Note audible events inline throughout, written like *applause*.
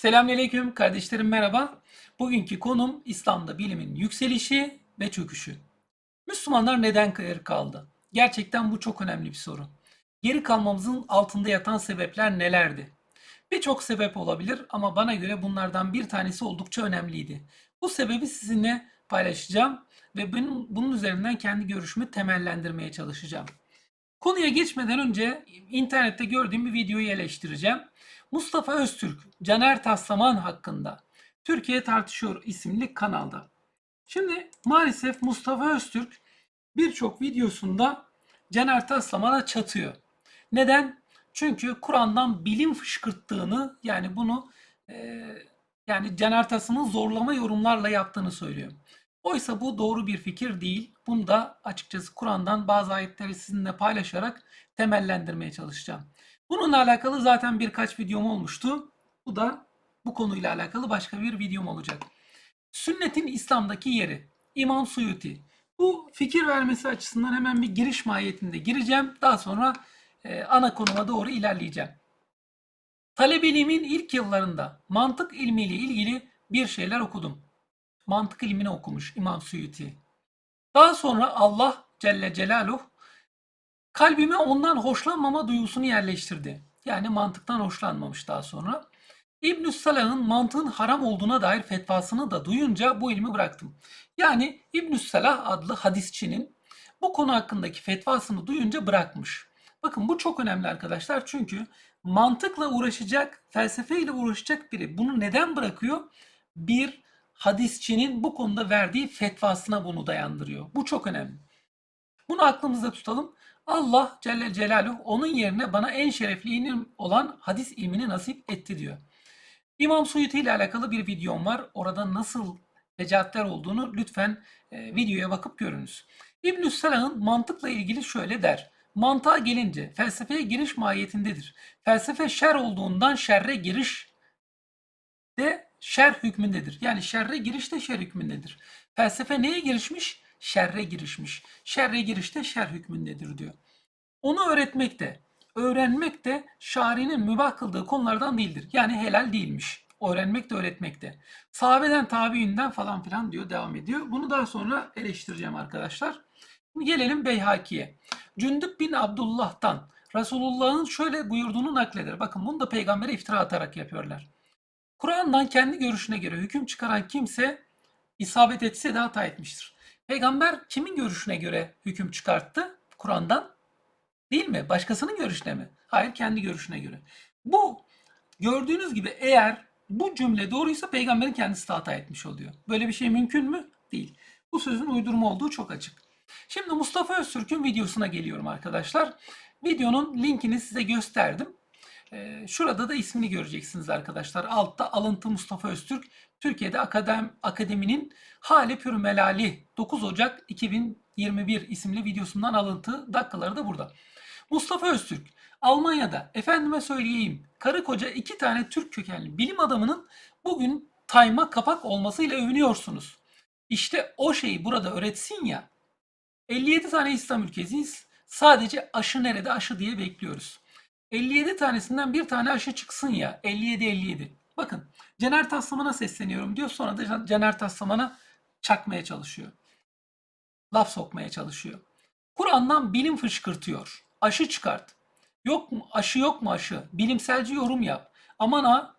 Selamünaleyküm kardeşlerim merhaba. Bugünkü konum İslam'da bilimin yükselişi ve çöküşü. Müslümanlar neden geri kaldı? Gerçekten bu çok önemli bir soru. Geri kalmamızın altında yatan sebepler nelerdi? Birçok sebep olabilir ama bana göre bunlardan bir tanesi oldukça önemliydi. Bu sebebi sizinle paylaşacağım ve bunun, bunun üzerinden kendi görüşümü temellendirmeye çalışacağım. Konuya geçmeden önce internette gördüğüm bir videoyu eleştireceğim. Mustafa Öztürk, Caner Taslaman hakkında Türkiye Tartışıyor isimli kanalda. Şimdi maalesef Mustafa Öztürk birçok videosunda Caner Taslaman'a çatıyor. Neden? Çünkü Kur'an'dan bilim fışkırttığını yani bunu e, yani Caner Taslaman'ın zorlama yorumlarla yaptığını söylüyor. Oysa bu doğru bir fikir değil. Bunu da açıkçası Kur'an'dan bazı ayetleri sizinle paylaşarak temellendirmeye çalışacağım. Bununla alakalı zaten birkaç videom olmuştu. Bu da bu konuyla alakalı başka bir videom olacak. Sünnetin İslam'daki yeri. İmam Suyuti. Bu fikir vermesi açısından hemen bir giriş mahiyetinde gireceğim. Daha sonra e, ana konuma doğru ilerleyeceğim. Talebeliğimin ilk yıllarında mantık ilmiyle ilgili bir şeyler okudum. Mantık ilmini okumuş İmam Suyuti. Daha sonra Allah Celle Celaluhu kalbime ondan hoşlanmama duygusunu yerleştirdi. Yani mantıktan hoşlanmamış daha sonra. İbn Salah'ın mantığın haram olduğuna dair fetvasını da duyunca bu ilmi bıraktım. Yani İbn Salah adlı hadisçinin bu konu hakkındaki fetvasını duyunca bırakmış. Bakın bu çok önemli arkadaşlar çünkü mantıkla uğraşacak, felsefeyle uğraşacak biri bunu neden bırakıyor? Bir hadisçinin bu konuda verdiği fetvasına bunu dayandırıyor. Bu çok önemli. Bunu aklımızda tutalım. Allah Celle Celaluhu onun yerine bana en şerefli ilim olan hadis ilmini nasip etti diyor. İmam Suyuti ile alakalı bir videom var. Orada nasıl fecaatler olduğunu lütfen e, videoya bakıp görünüz. İbn-i Salah'ın mantıkla ilgili şöyle der. Mantığa gelince felsefeye giriş mahiyetindedir. Felsefe şer olduğundan şerre giriş de şer hükmündedir. Yani şerre giriş de şer hükmündedir. Felsefe neye girişmiş? Şerre girişmiş. Şerre giriş de şer hükmündedir diyor. Onu öğretmek de, öğrenmek de şarinin mübah kıldığı konulardan değildir. Yani helal değilmiş. Öğrenmek de öğretmek de. Sahabeden tabiinden falan filan diyor devam ediyor. Bunu daha sonra eleştireceğim arkadaşlar. Şimdi gelelim Beyhaki'ye. Cündüp bin Abdullah'tan Resulullah'ın şöyle buyurduğunu nakleder. Bakın bunu da peygambere iftira atarak yapıyorlar. Kur'an'dan kendi görüşüne göre hüküm çıkaran kimse isabet etse de hata etmiştir. Peygamber kimin görüşüne göre hüküm çıkarttı? Kur'an'dan değil mi? Başkasının görüşüne mi? Hayır kendi görüşüne göre. Bu gördüğünüz gibi eğer bu cümle doğruysa peygamberin kendisi de hata etmiş oluyor. Böyle bir şey mümkün mü? Değil. Bu sözün uydurma olduğu çok açık. Şimdi Mustafa Öztürk'ün videosuna geliyorum arkadaşlar. Videonun linkini size gösterdim. Ee, şurada da ismini göreceksiniz arkadaşlar. Altta alıntı Mustafa Öztürk. Türkiye'de Akadem, Akademinin Hali Pür Melali 9 Ocak 2021 isimli videosundan alıntı dakikaları da burada. Mustafa Öztürk Almanya'da efendime söyleyeyim karı koca iki tane Türk kökenli bilim adamının bugün tayma kapak olmasıyla övünüyorsunuz. İşte o şeyi burada öğretsin ya 57 tane İslam ülkesiyiz. Sadece aşı nerede aşı diye bekliyoruz. 57 tanesinden bir tane aşı çıksın ya. 57-57. Bakın Caner Taslaman'a sesleniyorum diyor. Sonra da Caner Taslaman'a çakmaya çalışıyor. Laf sokmaya çalışıyor. Kur'an'dan bilim fışkırtıyor. Aşı çıkart. Yok mu aşı yok mu aşı? Bilimselci yorum yap. Aman ha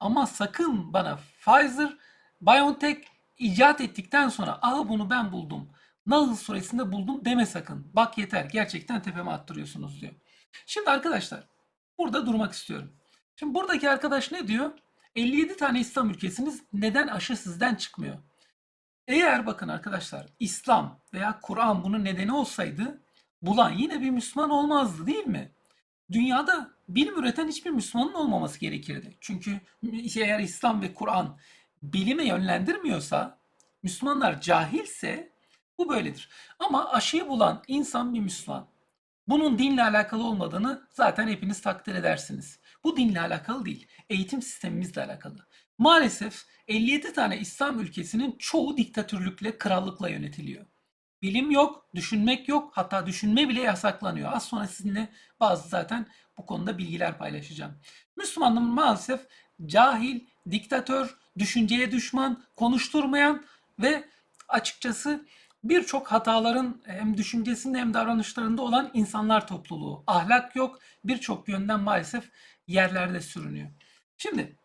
ama sakın bana Pfizer, BioNTech icat ettikten sonra aha bunu ben buldum. Nahl suresinde buldum deme sakın. Bak yeter gerçekten tepeme attırıyorsunuz diyor. Şimdi arkadaşlar burada durmak istiyorum. Şimdi buradaki arkadaş ne diyor? 57 tane İslam ülkesiniz neden aşı sizden çıkmıyor? Eğer bakın arkadaşlar İslam veya Kur'an bunun nedeni olsaydı bulan yine bir Müslüman olmazdı değil mi? Dünyada bilim üreten hiçbir Müslümanın olmaması gerekirdi. Çünkü eğer İslam ve Kur'an bilime yönlendirmiyorsa, Müslümanlar cahilse bu böyledir. Ama aşıyı bulan insan bir Müslüman. Bunun dinle alakalı olmadığını zaten hepiniz takdir edersiniz. Bu dinle alakalı değil, eğitim sistemimizle alakalı. Maalesef 57 tane İslam ülkesinin çoğu diktatörlükle, krallıkla yönetiliyor. Bilim yok, düşünmek yok, hatta düşünme bile yasaklanıyor. Az sonra sizinle bazı zaten bu konuda bilgiler paylaşacağım. Müslümanlar maalesef cahil, diktatör, düşünceye düşman, konuşturmayan ve açıkçası birçok hataların hem düşüncesinde hem davranışlarında olan insanlar topluluğu. Ahlak yok, birçok yönden maalesef yerlerde sürünüyor. Şimdi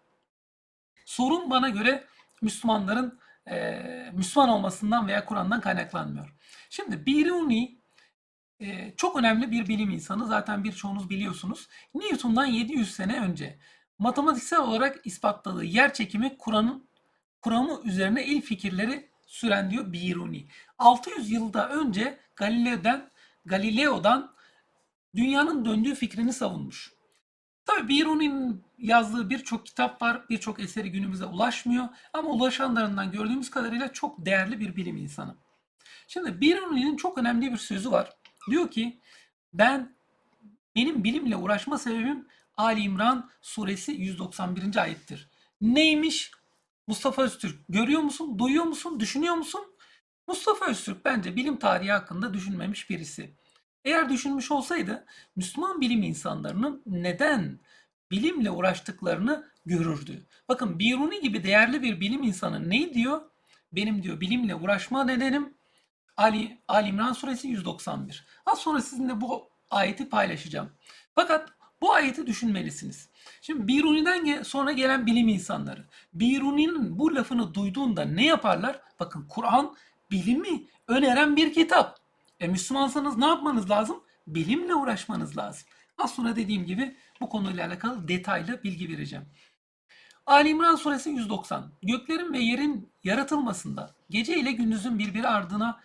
sorun bana göre Müslümanların eee, Müslüman olmasından veya Kur'an'dan kaynaklanmıyor. Şimdi Biruni eee, çok önemli bir bilim insanı. Zaten birçoğunuz biliyorsunuz. Newton'dan 700 sene önce matematiksel olarak ispatladığı yer çekimi Kur'an'ın kuramı üzerine ilk fikirleri süren diyor Biruni. 600 yılda önce Galileo'dan Galileo'dan dünyanın döndüğü fikrini savunmuş. Tabii Biruni'nin yazdığı birçok kitap var, birçok eseri günümüze ulaşmıyor ama ulaşanlarından gördüğümüz kadarıyla çok değerli bir bilim insanı. Şimdi Biruni'nin çok önemli bir sözü var. Diyor ki ben benim bilimle uğraşma sebebim Ali İmran suresi 191. ayettir. Neymiş? Mustafa Öztürk görüyor musun? Duyuyor musun? Düşünüyor musun? Mustafa Öztürk bence bilim tarihi hakkında düşünmemiş birisi. Eğer düşünmüş olsaydı Müslüman bilim insanlarının neden bilimle uğraştıklarını görürdü. Bakın Biruni gibi değerli bir bilim insanı ne diyor? Benim diyor bilimle uğraşma nedenim Ali, Ali İmran suresi 191. Az sonra sizinle bu ayeti paylaşacağım. Fakat bu ayeti düşünmelisiniz. Şimdi Biruni'den sonra gelen bilim insanları. Biruni'nin bu lafını duyduğunda ne yaparlar? Bakın Kur'an bilimi öneren bir kitap. E Müslümansanız ne yapmanız lazım? Bilimle uğraşmanız lazım. Az sonra dediğim gibi bu konuyla alakalı detaylı bilgi vereceğim. Ali İmran suresi 190. Göklerin ve yerin yaratılmasında, gece ile gündüzün birbiri ardına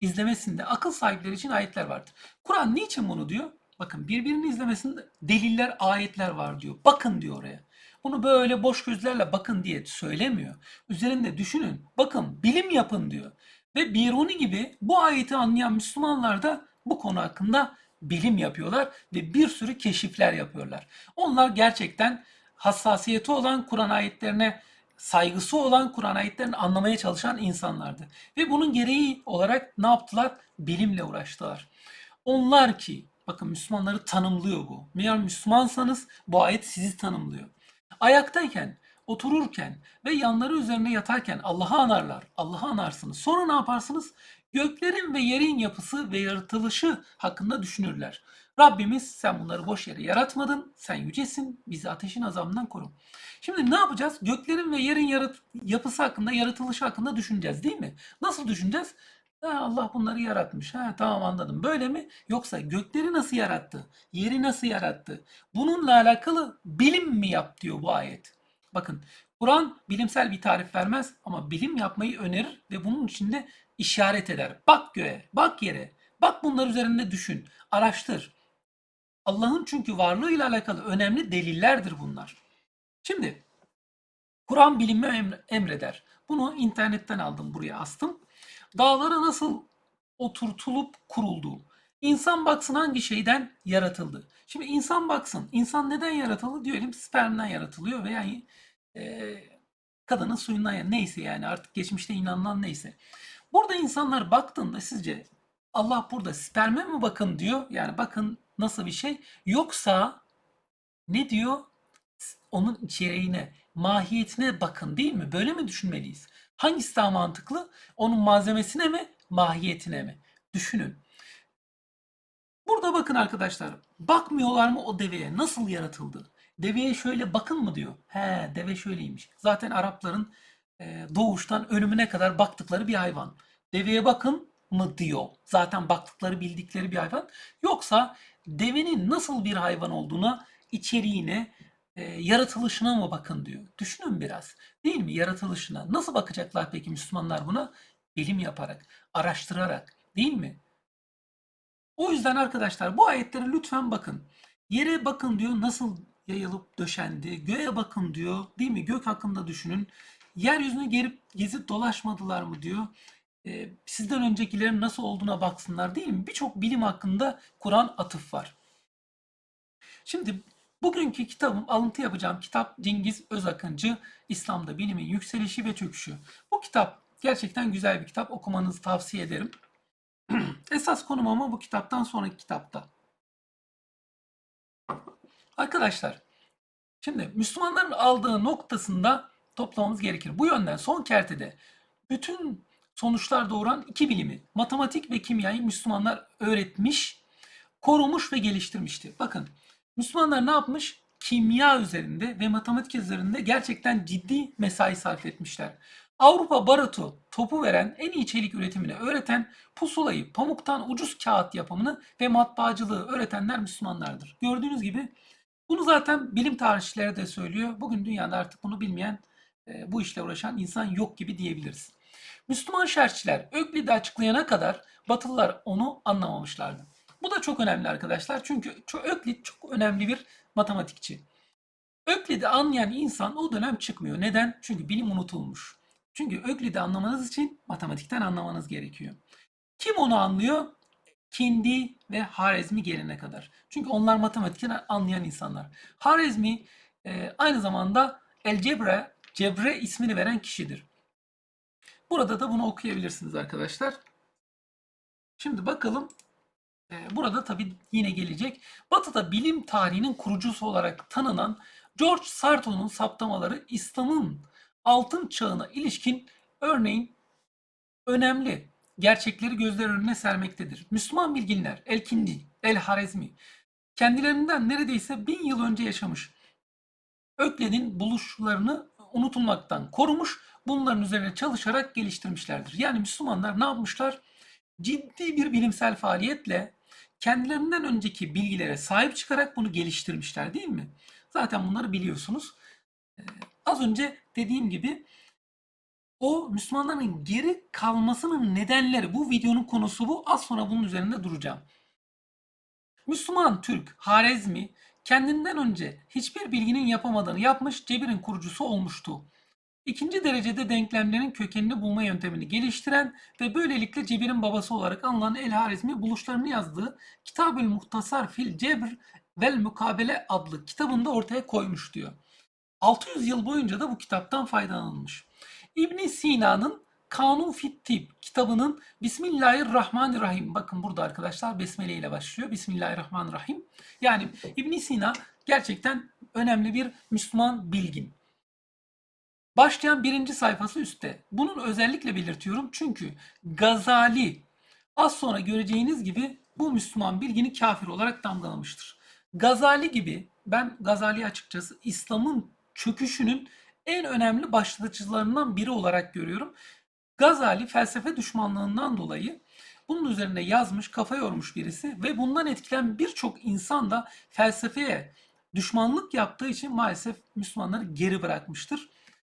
izlemesinde akıl sahipleri için ayetler vardır. Kur'an niçin bunu diyor? Bakın birbirini izlemesinde deliller, ayetler var diyor. Bakın diyor oraya. Bunu böyle boş gözlerle bakın diye söylemiyor. Üzerinde düşünün, bakın, bilim yapın diyor. Ve Biruni gibi bu ayeti anlayan Müslümanlar da bu konu hakkında bilim yapıyorlar ve bir sürü keşifler yapıyorlar. Onlar gerçekten hassasiyeti olan Kur'an ayetlerine saygısı olan Kur'an ayetlerini anlamaya çalışan insanlardı. Ve bunun gereği olarak ne yaptılar? Bilimle uğraştılar. Onlar ki, bakın Müslümanları tanımlıyor bu. Eğer Müslümansanız bu ayet sizi tanımlıyor. Ayaktayken, otururken ve yanları üzerine yatarken Allah'ı anarlar. Allah'ı anarsınız. Sonra ne yaparsınız? Göklerin ve yerin yapısı ve yaratılışı hakkında düşünürler. Rabbimiz sen bunları boş yere yaratmadın. Sen yücesin. Bizi ateşin azabından koru. Şimdi ne yapacağız? Göklerin ve yerin yarat yapısı hakkında, yaratılışı hakkında düşüneceğiz değil mi? Nasıl düşüneceğiz? Ha, Allah bunları yaratmış. Ha, tamam anladım. Böyle mi? Yoksa gökleri nasıl yarattı? Yeri nasıl yarattı? Bununla alakalı bilim mi yap diyor bu ayet. Bakın Kur'an bilimsel bir tarif vermez ama bilim yapmayı önerir ve bunun içinde işaret eder. Bak göğe, bak yere, bak bunlar üzerinde düşün, araştır. Allah'ın çünkü varlığıyla alakalı önemli delillerdir bunlar. Şimdi Kur'an bilimi emre- emreder. Bunu internetten aldım buraya astım. Dağlara nasıl oturtulup kurulduğu. İnsan baksın hangi şeyden yaratıldı. Şimdi insan baksın. İnsan neden yaratıldı? Diyelim spermden yaratılıyor veya e, kadının suyundan ya neyse yani artık geçmişte inanılan neyse. Burada insanlar baktığında sizce Allah burada sperme mi bakın diyor? Yani bakın nasıl bir şey. Yoksa ne diyor? Onun içeriğine, mahiyetine bakın değil mi? Böyle mi düşünmeliyiz? Hangisi daha mantıklı? Onun malzemesine mi, mahiyetine mi? Düşünün. Burada bakın arkadaşlar. Bakmıyorlar mı o deveye? Nasıl yaratıldı? Deveye şöyle bakın mı diyor. He, deve şöyleymiş. Zaten Arapların e, doğuştan ölümüne kadar baktıkları bir hayvan. Deveye bakın mı diyor. Zaten baktıkları bildikleri bir hayvan. Yoksa devenin nasıl bir hayvan olduğuna, içeriğine, e, yaratılışına mı bakın diyor. Düşünün biraz. Değil mi? Yaratılışına. Nasıl bakacaklar peki Müslümanlar buna? Bilim yaparak, araştırarak. Değil mi? O yüzden arkadaşlar bu ayetlere lütfen bakın. Yere bakın diyor nasıl yayılıp döşendi. Göğe bakın diyor. Değil mi? Gök hakkında düşünün. Yeryüzünü gelip gezip dolaşmadılar mı diyor. Ee, sizden öncekilerin nasıl olduğuna baksınlar değil mi? Birçok bilim hakkında Kur'an atıf var. Şimdi bugünkü kitabım, alıntı yapacağım kitap Cengiz Özakıncı İslam'da Bilimin Yükselişi ve Çöküşü. Bu kitap gerçekten güzel bir kitap. Okumanızı tavsiye ederim. *clears throat* Esas konum ama bu kitaptan sonraki kitapta. Arkadaşlar, şimdi Müslümanların aldığı noktasında toplamamız gerekir. Bu yönden son kertede bütün sonuçlar doğuran iki bilimi, matematik ve kimyayı Müslümanlar öğretmiş, korumuş ve geliştirmişti. Bakın Müslümanlar ne yapmış? Kimya üzerinde ve matematik üzerinde gerçekten ciddi mesai sarf etmişler. Avrupa barutu topu veren, en iyi çelik üretimini öğreten, pusulayı, pamuktan ucuz kağıt yapımını ve matbaacılığı öğretenler Müslümanlardır. Gördüğünüz gibi bunu zaten bilim tarihçileri de söylüyor. Bugün dünyada artık bunu bilmeyen, e, bu işle uğraşan insan yok gibi diyebiliriz. Müslüman şerhçiler Öklid'i açıklayana kadar Batılılar onu anlamamışlardı. Bu da çok önemli arkadaşlar. Çünkü Öklid çok önemli bir matematikçi. Öklid'i anlayan insan o dönem çıkmıyor. Neden? Çünkü bilim unutulmuş. Çünkü Öklid'i anlamanız için matematikten anlamanız gerekiyor. Kim onu anlıyor? Kindi ve Harezmi gelene kadar. Çünkü onlar matematikten anlayan insanlar. Harezmi e, aynı zamanda El Cebre, Cebre ismini veren kişidir. Burada da bunu okuyabilirsiniz arkadaşlar. Şimdi bakalım. Ee, Burada tabii yine gelecek. Batı'da bilim tarihinin kurucusu olarak tanınan George Sarto'nun saptamaları İslam'ın altın çağına ilişkin örneğin önemli gerçekleri gözler önüne sermektedir. Müslüman bilginler El-Kindi, El-Harezmi kendilerinden neredeyse bin yıl önce yaşamış Öklen'in buluşlarını unutulmaktan korumuş, bunların üzerine çalışarak geliştirmişlerdir. Yani Müslümanlar ne yapmışlar? Ciddi bir bilimsel faaliyetle kendilerinden önceki bilgilere sahip çıkarak bunu geliştirmişler değil mi? Zaten bunları biliyorsunuz. Ee, az önce dediğim gibi o Müslümanların geri kalmasının nedenleri bu videonun konusu bu. Az sonra bunun üzerinde duracağım. Müslüman Türk Harezmi kendinden önce hiçbir bilginin yapamadığını yapmış, cebirin kurucusu olmuştu. İkinci derecede denklemlerin kökenini bulma yöntemini geliştiren ve böylelikle cebirin babası olarak anılan El-Harizmi buluşlarını yazdığı Kitab-ül Muhtasar fil Cebr vel Mukabele adlı kitabında ortaya koymuş diyor. 600 yıl boyunca da bu kitaptan faydalanılmış. İbn Sina'nın Kanun fit Tib kitabının Bismillahirrahmanirrahim. Bakın burada arkadaşlar besmele ile başlıyor. Bismillahirrahmanirrahim. Yani İbn Sina gerçekten önemli bir Müslüman bilgin. Başlayan birinci sayfası üstte. Bunun özellikle belirtiyorum çünkü Gazali az sonra göreceğiniz gibi bu Müslüman bilgini kafir olarak damgalamıştır. Gazali gibi ben Gazali açıkçası İslam'ın çöküşünün en önemli başlatıcılarından biri olarak görüyorum. Gazali felsefe düşmanlığından dolayı bunun üzerine yazmış, kafa yormuş birisi ve bundan etkilen birçok insan da felsefeye düşmanlık yaptığı için maalesef Müslümanları geri bırakmıştır.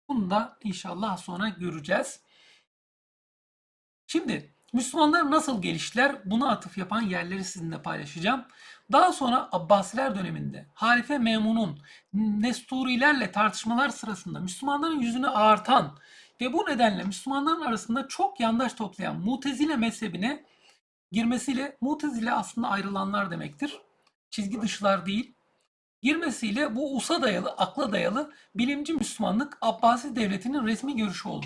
Bunu da inşallah sonra göreceğiz. Şimdi Müslümanlar nasıl geliştiler? Buna atıf yapan yerleri sizinle paylaşacağım. Daha sonra Abbasiler döneminde Halife Memun'un Nesturilerle tartışmalar sırasında Müslümanların yüzünü ağartan ve bu nedenle Müslümanların arasında çok yandaş toplayan Mutezile mezhebine girmesiyle Mutezile aslında ayrılanlar demektir. Çizgi dışılar değil. Girmesiyle bu usa dayalı, akla dayalı bilimci Müslümanlık Abbasi devletinin resmi görüşü oldu.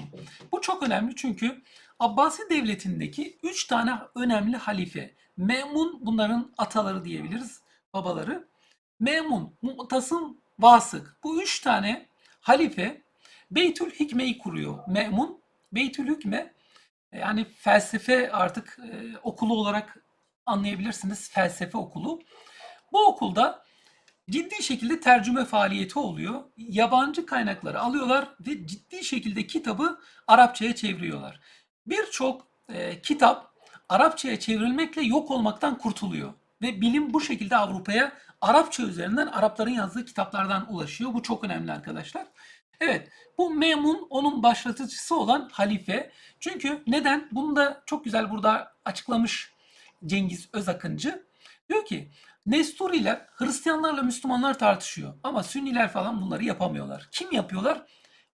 Bu çok önemli çünkü Abbasi devletindeki üç tane önemli halife, Memun bunların ataları diyebiliriz, babaları. Memun, Mu'tasım, Vasık. Bu üç tane halife Beytül Hikme'yi kuruyor. Memun, Beytül Hikme yani felsefe artık e, okulu olarak anlayabilirsiniz. Felsefe okulu. Bu okulda ciddi şekilde tercüme faaliyeti oluyor. Yabancı kaynakları alıyorlar ve ciddi şekilde kitabı Arapçaya çeviriyorlar. Birçok e, kitap Arapçaya çevrilmekle yok olmaktan kurtuluyor. Ve bilim bu şekilde Avrupa'ya Arapça üzerinden Arapların yazdığı kitaplardan ulaşıyor. Bu çok önemli arkadaşlar. Evet bu Memun onun başlatıcısı olan halife. Çünkü neden? Bunu da çok güzel burada açıklamış Cengiz Özakıncı. Diyor ki Nesturiler Hristiyanlarla Müslümanlar tartışıyor. Ama Sünniler falan bunları yapamıyorlar. Kim yapıyorlar?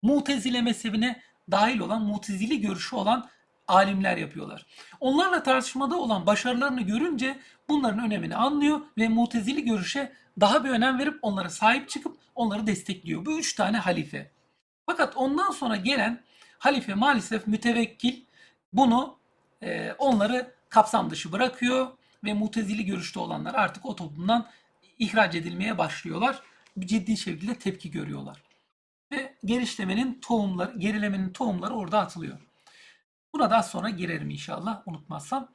Mutezile mezhebine dahil olan, mutezili görüşü olan alimler yapıyorlar. Onlarla tartışmada olan başarılarını görünce bunların önemini anlıyor ve mutezili görüşe daha bir önem verip onlara sahip çıkıp onları destekliyor. Bu üç tane halife. Fakat ondan sonra gelen halife maalesef mütevekkil bunu e, onları kapsam dışı bırakıyor ve mutezili görüşte olanlar artık o toplumdan ihraç edilmeye başlıyorlar. Ciddi şekilde tepki görüyorlar. Ve gerişlemenin tohumları, gerilemenin tohumları orada atılıyor. Buna daha sonra girerim inşallah unutmazsam.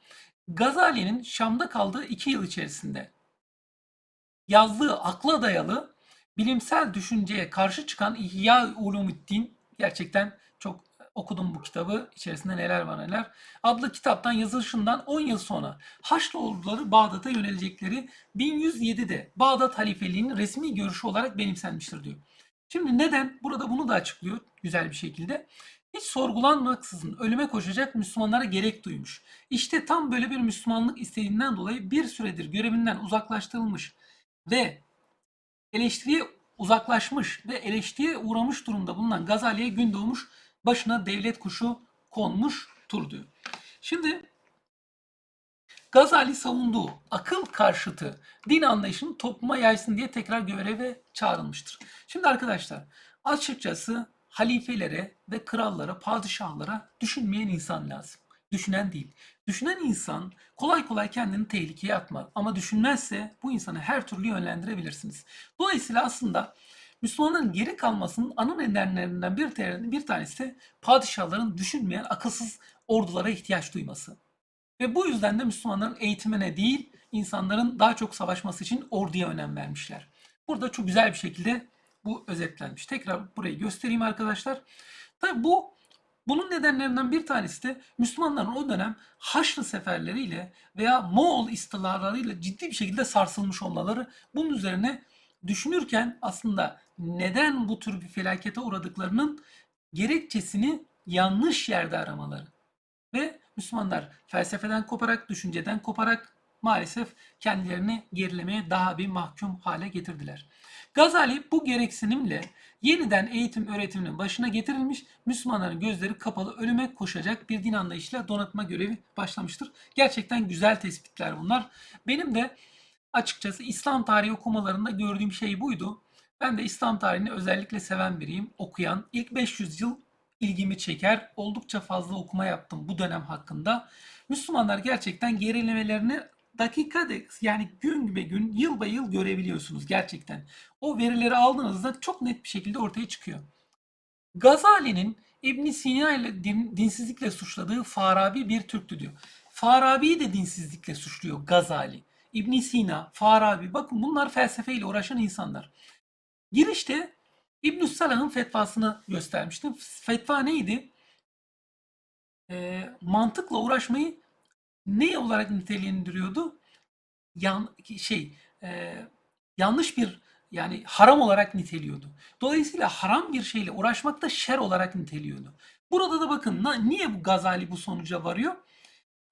Gazali'nin Şam'da kaldığı iki yıl içerisinde yazdığı akla dayalı bilimsel düşünceye karşı çıkan İhya Ulumuddin gerçekten çok okudum bu kitabı. İçerisinde neler var neler. Adlı kitaptan yazılışından 10 yıl sonra Haçlı orduları Bağdat'a yönelecekleri 1107'de Bağdat halifeliğinin resmi görüşü olarak benimsenmiştir diyor. Şimdi neden? Burada bunu da açıklıyor güzel bir şekilde. Hiç sorgulanmaksızın ölüme koşacak Müslümanlara gerek duymuş. İşte tam böyle bir Müslümanlık istediğinden dolayı bir süredir görevinden uzaklaştırılmış ve eleştiriye uzaklaşmış ve eleştiriye uğramış durumda bulunan Gazali'ye gün doğmuş başına devlet kuşu konmuştur diyor. Şimdi Gazali savunduğu akıl karşıtı din anlayışını topluma yaysın diye tekrar göreve çağrılmıştır. Şimdi arkadaşlar açıkçası halifelere ve krallara, padişahlara düşünmeyen insan lazım. Düşünen değil. Düşünen insan kolay kolay kendini tehlikeye atmaz. Ama düşünmezse bu insanı her türlü yönlendirebilirsiniz. Dolayısıyla aslında Müslümanların geri kalmasının ana nedenlerinden bir, bir tanesi padişahların düşünmeyen akılsız ordulara ihtiyaç duyması. Ve bu yüzden de Müslümanların eğitimine değil, insanların daha çok savaşması için orduya önem vermişler. Burada çok güzel bir şekilde bu özetlenmiş. Tekrar burayı göstereyim arkadaşlar. Tabi bu bunun nedenlerinden bir tanesi de Müslümanların o dönem Haçlı seferleriyle veya Moğol istilalarıyla ciddi bir şekilde sarsılmış olmaları. Bunun üzerine düşünürken aslında neden bu tür bir felakete uğradıklarının gerekçesini yanlış yerde aramaları. Ve Müslümanlar felsefeden koparak, düşünceden koparak maalesef kendilerini gerilemeye daha bir mahkum hale getirdiler. Gazali bu gereksinimle yeniden eğitim öğretiminin başına getirilmiş, Müslümanların gözleri kapalı ölüme koşacak bir din anlayışıyla donatma görevi başlamıştır. Gerçekten güzel tespitler bunlar. Benim de açıkçası İslam tarihi okumalarında gördüğüm şey buydu. Ben de İslam tarihini özellikle seven biriyim, okuyan. İlk 500 yıl ilgimi çeker. Oldukça fazla okuma yaptım bu dönem hakkında. Müslümanlar gerçekten gerilemelerini dakika de yani gün be gün, yıl be yıl görebiliyorsunuz gerçekten. O verileri aldığınızda çok net bir şekilde ortaya çıkıyor. Gazali'nin İbn Sina ile din, dinsizlikle suçladığı Farabi bir Türktü diyor. Farabi'yi de dinsizlikle suçluyor Gazali. İbn Sina, Farabi bakın bunlar felsefeyle uğraşan insanlar. Girişte İbn Salah'ın fetvasını göstermiştim. Fetva neydi? E, mantıkla uğraşmayı ne olarak nitelendiriyordu? Yan, şey e, yanlış bir yani haram olarak niteliyordu. Dolayısıyla haram bir şeyle uğraşmak da şer olarak niteliyordu. Burada da bakın niye bu Gazali bu sonuca varıyor?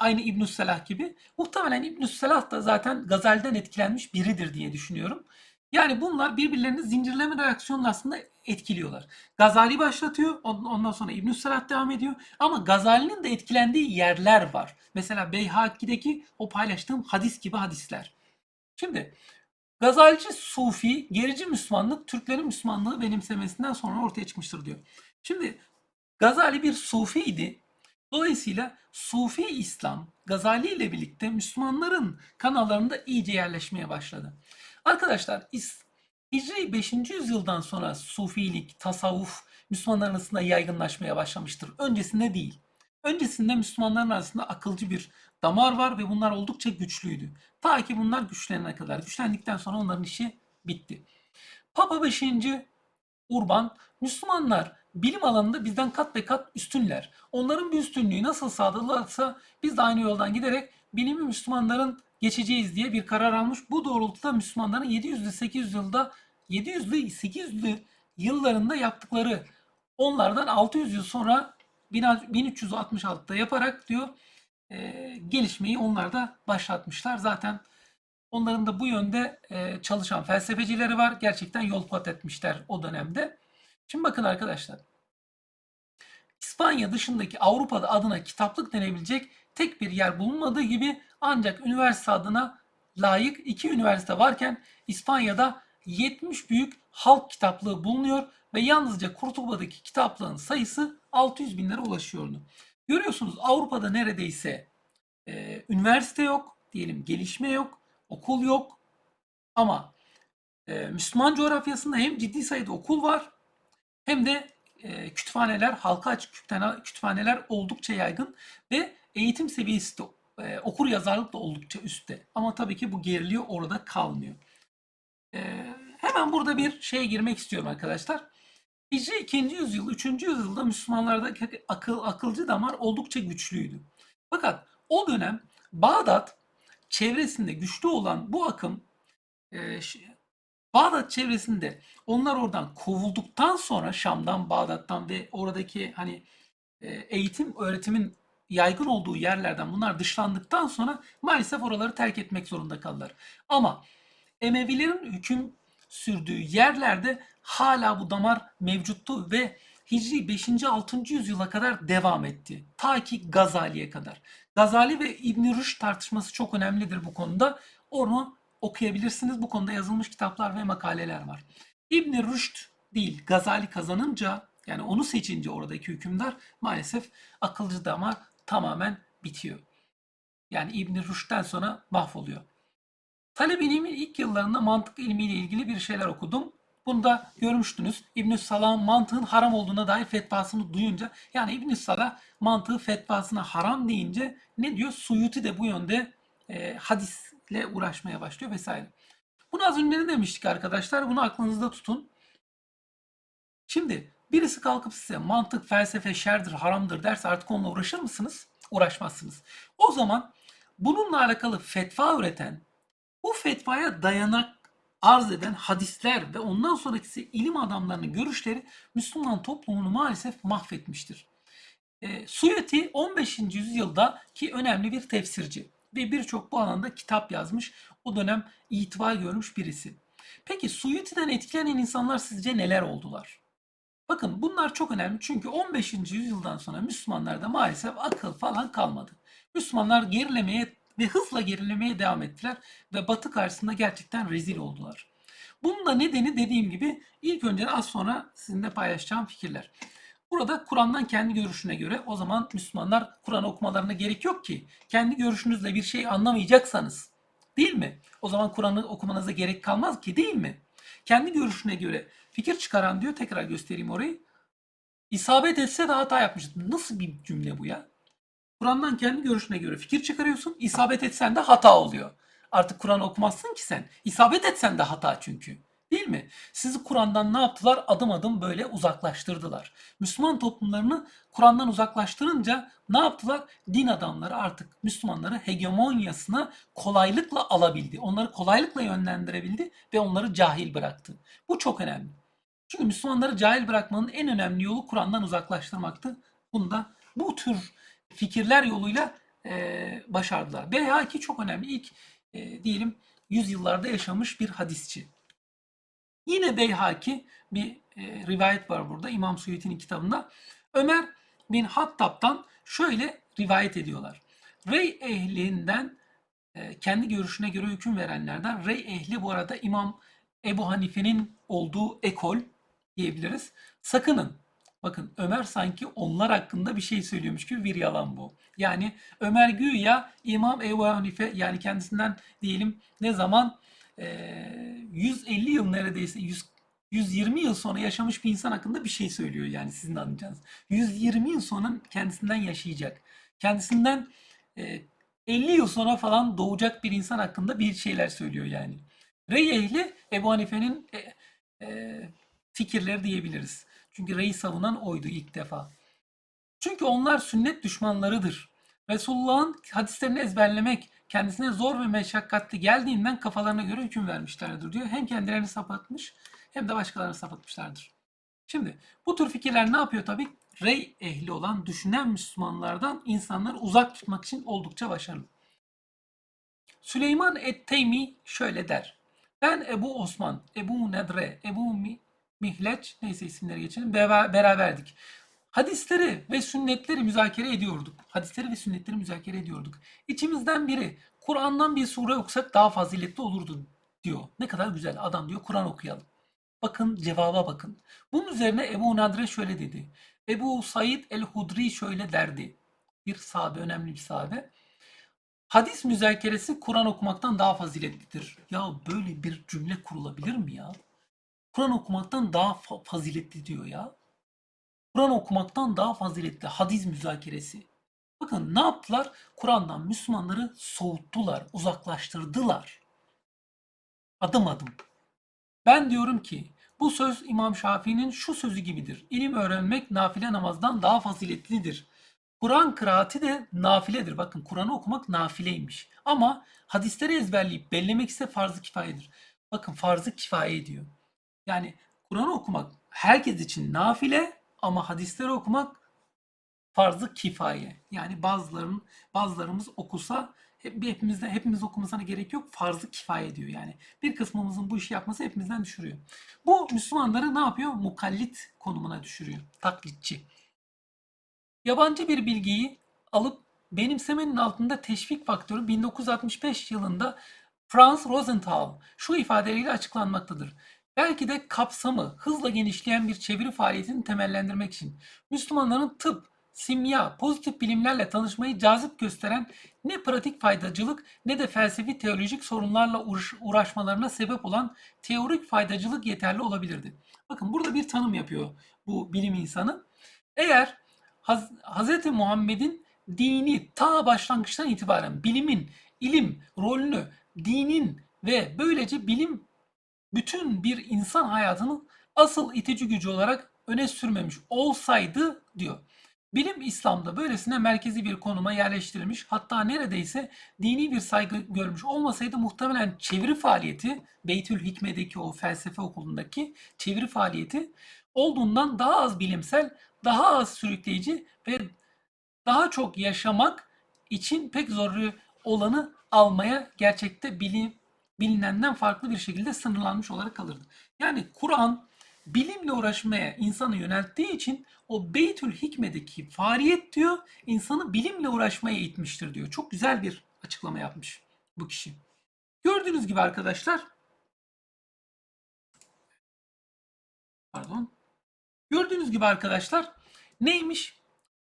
Aynı İbn Salah gibi. Muhtemelen İbn Salah da zaten Gazali'den etkilenmiş biridir diye düşünüyorum. Yani bunlar birbirlerini zincirleme reaksiyonla aslında etkiliyorlar. Gazali başlatıyor, ondan sonra İbn Salah devam ediyor. Ama Gazali'nin de etkilendiği yerler var. Mesela Beyhaki'deki o paylaştığım hadis gibi hadisler. Şimdi Gazalici Sufi, gerici Müslümanlık Türklerin Müslümanlığı benimsemesinden sonra ortaya çıkmıştır diyor. Şimdi Gazali bir Sufiydi. Dolayısıyla Sufi İslam Gazali ile birlikte Müslümanların kanallarında iyice yerleşmeye başladı. Arkadaşlar Hicri 5. yüzyıldan sonra Sufilik, tasavvuf Müslümanların arasında yaygınlaşmaya başlamıştır. Öncesinde değil. Öncesinde Müslümanların arasında akılcı bir damar var ve bunlar oldukça güçlüydü. Ta ki bunlar güçlenene kadar. Güçlendikten sonra onların işi bitti. Papa 5. Urban, Müslümanlar bilim alanında bizden kat be kat üstünler. Onların bir üstünlüğü nasıl sağladılarsa biz de aynı yoldan giderek bilimi Müslümanların geçeceğiz diye bir karar almış. Bu doğrultuda Müslümanların 700'lü 800 yılda 700'lü 800'lü yıllarında yaptıkları onlardan 600 yıl sonra 1366'da yaparak diyor e, gelişmeyi onlar da başlatmışlar. Zaten onların da bu yönde e, çalışan felsefecileri var. Gerçekten yol kat etmişler o dönemde. Şimdi bakın arkadaşlar. İspanya dışındaki Avrupa'da adına kitaplık denebilecek tek bir yer bulunmadığı gibi ancak üniversite adına layık iki üniversite varken İspanya'da 70 büyük halk kitaplığı bulunuyor ve yalnızca Kurtulba'daki kitaplığın sayısı 600 binlere ulaşıyordu. Görüyorsunuz Avrupa'da neredeyse e, üniversite yok, diyelim gelişme yok, okul yok ama e, Müslüman coğrafyasında hem ciddi sayıda okul var hem de e, kütüphaneler, halka açık kütüphane- kütüphaneler oldukça yaygın ve eğitim seviyesi de e, okur yazarlık da oldukça üstte. Ama tabii ki bu geriliği orada kalmıyor. E, hemen burada bir şeye girmek istiyorum arkadaşlar. Hicri 2. yüzyıl, 3. yüzyılda Müslümanlardaki akıl, akılcı damar oldukça güçlüydü. Fakat o dönem Bağdat çevresinde güçlü olan bu akım e, Bağdat çevresinde onlar oradan kovulduktan sonra Şam'dan, Bağdat'tan ve oradaki hani e, eğitim öğretimin yaygın olduğu yerlerden bunlar dışlandıktan sonra maalesef oraları terk etmek zorunda kaldılar. Ama Emevilerin hüküm sürdüğü yerlerde hala bu damar mevcuttu ve Hicri 5. 6. yüzyıla kadar devam etti. Ta ki Gazali'ye kadar. Gazali ve İbn Rüşd tartışması çok önemlidir bu konuda. Onu okuyabilirsiniz. Bu konuda yazılmış kitaplar ve makaleler var. İbn Rüşd değil, Gazali kazanınca yani onu seçince oradaki hükümdar maalesef akılcı damar tamamen bitiyor. Yani İbn Rüşd'den sonra mahvoluyor. Talep ilk yıllarında mantık ilmiyle ilgili bir şeyler okudum. Bunu da görmüştünüz. İbn-i Salah mantığın haram olduğuna dair fetvasını duyunca yani İbn-i Salah mantığı fetvasına haram deyince ne diyor? Suyuti de bu yönde e, hadisle uğraşmaya başlıyor vesaire. Bunu az önce ne demiştik arkadaşlar? Bunu aklınızda tutun. Şimdi birisi kalkıp size mantık, felsefe şerdir, haramdır derse artık onunla uğraşır mısınız? Uğraşmazsınız. O zaman bununla alakalı fetva üreten, bu fetvaya dayanak arz eden hadisler ve ondan sonraki ilim adamlarının görüşleri Müslüman toplumunu maalesef mahvetmiştir. E, Suyuti 15. yüzyılda ki önemli bir tefsirci ve birçok bu alanda kitap yazmış. O dönem itibar görmüş birisi. Peki Suyuti'den etkilenen insanlar sizce neler oldular? Bakın bunlar çok önemli çünkü 15. yüzyıldan sonra Müslümanlarda maalesef akıl falan kalmadı. Müslümanlar gerilemeye ve hızla gerilemeye devam ettiler ve Batı karşısında gerçekten rezil oldular. Bunun da nedeni dediğim gibi ilk önce az sonra sizinle paylaşacağım fikirler. Burada Kur'an'dan kendi görüşüne göre o zaman Müslümanlar Kur'an okumalarına gerek yok ki. Kendi görüşünüzle bir şey anlamayacaksanız değil mi? O zaman Kur'an'ı okumanıza gerek kalmaz ki değil mi? Kendi görüşüne göre fikir çıkaran diyor tekrar göstereyim orayı. İsabet etse de hata yapmıştır. Nasıl bir cümle bu ya? Kur'an'dan kendi görüşüne göre fikir çıkarıyorsun. İsabet etsen de hata oluyor. Artık Kur'an okumazsın ki sen. İsabet etsen de hata çünkü. Değil mi? Sizi Kur'an'dan ne yaptılar? Adım adım böyle uzaklaştırdılar. Müslüman toplumlarını Kur'an'dan uzaklaştırınca ne yaptılar? Din adamları artık Müslümanları hegemonyasına kolaylıkla alabildi. Onları kolaylıkla yönlendirebildi ve onları cahil bıraktı. Bu çok önemli. Çünkü Müslümanları cahil bırakmanın en önemli yolu Kur'an'dan uzaklaştırmaktı. Bunu da bu tür fikirler yoluyla e, başardılar. Beyhaki çok önemli. İlk e, diyelim yüzyıllarda yaşamış bir hadisçi. Yine Beyhaki bir e, rivayet var burada İmam Suyuti'nin kitabında. Ömer bin Hattab'dan şöyle rivayet ediyorlar. Rey ehlinden e, kendi görüşüne göre hüküm verenlerden Rey ehli bu arada İmam Ebu Hanife'nin olduğu ekol diyebiliriz. Sakının Bakın Ömer sanki onlar hakkında bir şey söylüyormuş gibi bir yalan bu. Yani Ömer güya İmam Ebu Hanife yani kendisinden diyelim ne zaman eee, 150 yıl neredeyse 100, 120 yıl sonra yaşamış bir insan hakkında bir şey söylüyor yani sizin anlayacağınız. 120 yıl sonra kendisinden yaşayacak. Kendisinden eee, 50 yıl sonra falan doğacak bir insan hakkında bir şeyler söylüyor yani. Rey ehli Ebu Hanife'nin e, e, fikirleri diyebiliriz. Çünkü reyi savunan oydu ilk defa. Çünkü onlar sünnet düşmanlarıdır. Resulullah'ın hadislerini ezberlemek kendisine zor ve meşakkatli geldiğinden kafalarına göre hüküm vermişlerdir diyor. Hem kendilerini sapatmış hem de başkalarını sapatmışlardır. Şimdi bu tür fikirler ne yapıyor tabii? Rey ehli olan düşünen Müslümanlardan insanları uzak tutmak için oldukça başarılı. Süleyman et-Teymi şöyle der. Ben Ebu Osman, Ebu Nedre, Ebu Mihleç neyse isimleri geçelim bera- beraberdik. Hadisleri ve sünnetleri müzakere ediyorduk. Hadisleri ve sünnetleri müzakere ediyorduk. İçimizden biri Kur'an'dan bir sure okusak daha faziletli olurdu diyor. Ne kadar güzel adam diyor Kur'an okuyalım. Bakın cevaba bakın. Bunun üzerine Ebu Nadre şöyle dedi. Ebu Said el-Hudri şöyle derdi. Bir sahabe, önemli bir sahabe. Hadis müzakeresi Kur'an okumaktan daha faziletlidir. Ya böyle bir cümle kurulabilir mi ya? Kur'an okumaktan daha fa- faziletli diyor ya. Kur'an okumaktan daha faziletli hadis müzakeresi. Bakın ne yaptılar? Kur'an'dan Müslümanları soğuttular, uzaklaştırdılar. Adım adım. Ben diyorum ki bu söz İmam Şafii'nin şu sözü gibidir. İlim öğrenmek nafile namazdan daha faziletlidir. Kur'an kıraati de nafiledir. Bakın Kur'an'ı okumak nafileymiş. Ama hadisleri ezberleyip bellemek ise farz-ı kifayedir. Bakın farz-ı kifaye diyor. Yani Kur'an'ı okumak herkes için nafile ama hadisleri okumak farz-ı kifaye. Yani bazıların bazılarımız okusa hep, hepimizde hepimiz okumasına gerek yok. Farz-ı kifaye diyor yani. Bir kısmımızın bu işi yapması hepimizden düşürüyor. Bu Müslümanları ne yapıyor? Mukallit konumuna düşürüyor. Taklitçi. Yabancı bir bilgiyi alıp benimsemenin altında teşvik faktörü 1965 yılında Franz Rosenthal şu ifadeleriyle açıklanmaktadır. Belki de kapsamı hızla genişleyen bir çeviri faaliyetini temellendirmek için Müslümanların tıp, simya, pozitif bilimlerle tanışmayı cazip gösteren ne pratik faydacılık ne de felsefi teolojik sorunlarla uğraş- uğraşmalarına sebep olan teorik faydacılık yeterli olabilirdi. Bakın burada bir tanım yapıyor bu bilim insanı. Eğer Haz- Hz. Muhammed'in dini ta başlangıçtan itibaren bilimin, ilim rolünü, dinin ve böylece bilim bütün bir insan hayatının asıl itici gücü olarak öne sürmemiş olsaydı diyor. Bilim İslam'da böylesine merkezi bir konuma yerleştirilmiş hatta neredeyse dini bir saygı görmüş olmasaydı muhtemelen çeviri faaliyeti Beytül Hikme'deki o felsefe okulundaki çeviri faaliyeti olduğundan daha az bilimsel, daha az sürükleyici ve daha çok yaşamak için pek zorlu olanı almaya gerçekte bilim, bilinenden farklı bir şekilde sınırlanmış olarak kalırdı. Yani Kur'an bilimle uğraşmaya insanı yönelttiği için o Beytül Hikme'deki faaliyet diyor insanı bilimle uğraşmaya itmiştir diyor. Çok güzel bir açıklama yapmış bu kişi. Gördüğünüz gibi arkadaşlar pardon. Gördüğünüz gibi arkadaşlar neymiş?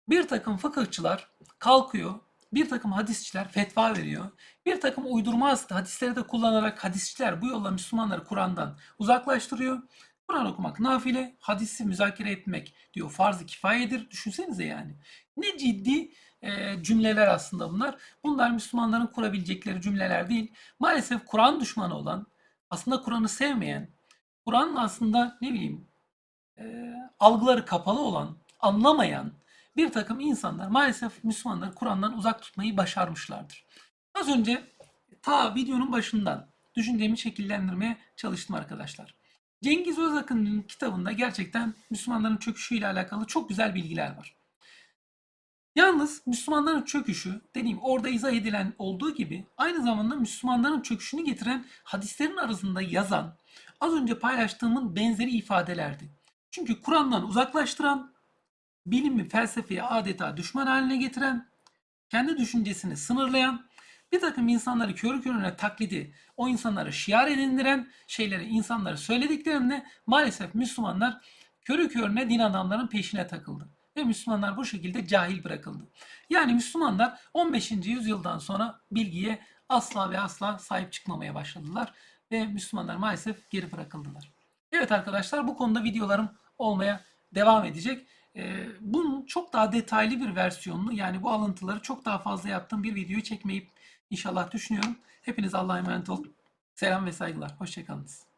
Bir takım fıkıhçılar kalkıyor, bir takım hadisçiler fetva veriyor. Bir takım uydurma hadisleri de kullanarak hadisçiler bu yolla Müslümanları Kur'an'dan uzaklaştırıyor. Kur'an okumak nafile, hadisi müzakere etmek diyor farz-ı kifayedir. Düşünsenize yani. Ne ciddi e, cümleler aslında bunlar. Bunlar Müslümanların kurabilecekleri cümleler değil. Maalesef Kur'an düşmanı olan, aslında Kur'an'ı sevmeyen, Kur'an'ın aslında ne bileyim e, algıları kapalı olan, anlamayan bir takım insanlar maalesef Müslümanları Kur'an'dan uzak tutmayı başarmışlardır. Az önce ta videonun başından düşüncemi şekillendirmeye çalıştım arkadaşlar. Cengiz Özakın'ın kitabında gerçekten Müslümanların çöküşüyle alakalı çok güzel bilgiler var. Yalnız Müslümanların çöküşü dediğim orada izah edilen olduğu gibi aynı zamanda Müslümanların çöküşünü getiren hadislerin arasında yazan az önce paylaştığımın benzeri ifadelerdi. Çünkü Kur'an'dan uzaklaştıran, bilimi, felsefeyi adeta düşman haline getiren, kendi düşüncesini sınırlayan, bir takım insanları körü körüne taklidi, o insanları şiar edindiren şeyleri insanları söylediklerinde maalesef Müslümanlar körü körüne din adamların peşine takıldı. Ve Müslümanlar bu şekilde cahil bırakıldı. Yani Müslümanlar 15. yüzyıldan sonra bilgiye asla ve asla sahip çıkmamaya başladılar. Ve Müslümanlar maalesef geri bırakıldılar. Evet arkadaşlar bu konuda videolarım olmaya devam edecek. Bunun çok daha detaylı bir versiyonunu yani bu alıntıları çok daha fazla yaptığım bir videoyu çekmeyi inşallah düşünüyorum. Hepiniz Allah'a emanet olun. Selam ve saygılar. Hoşçakalınız.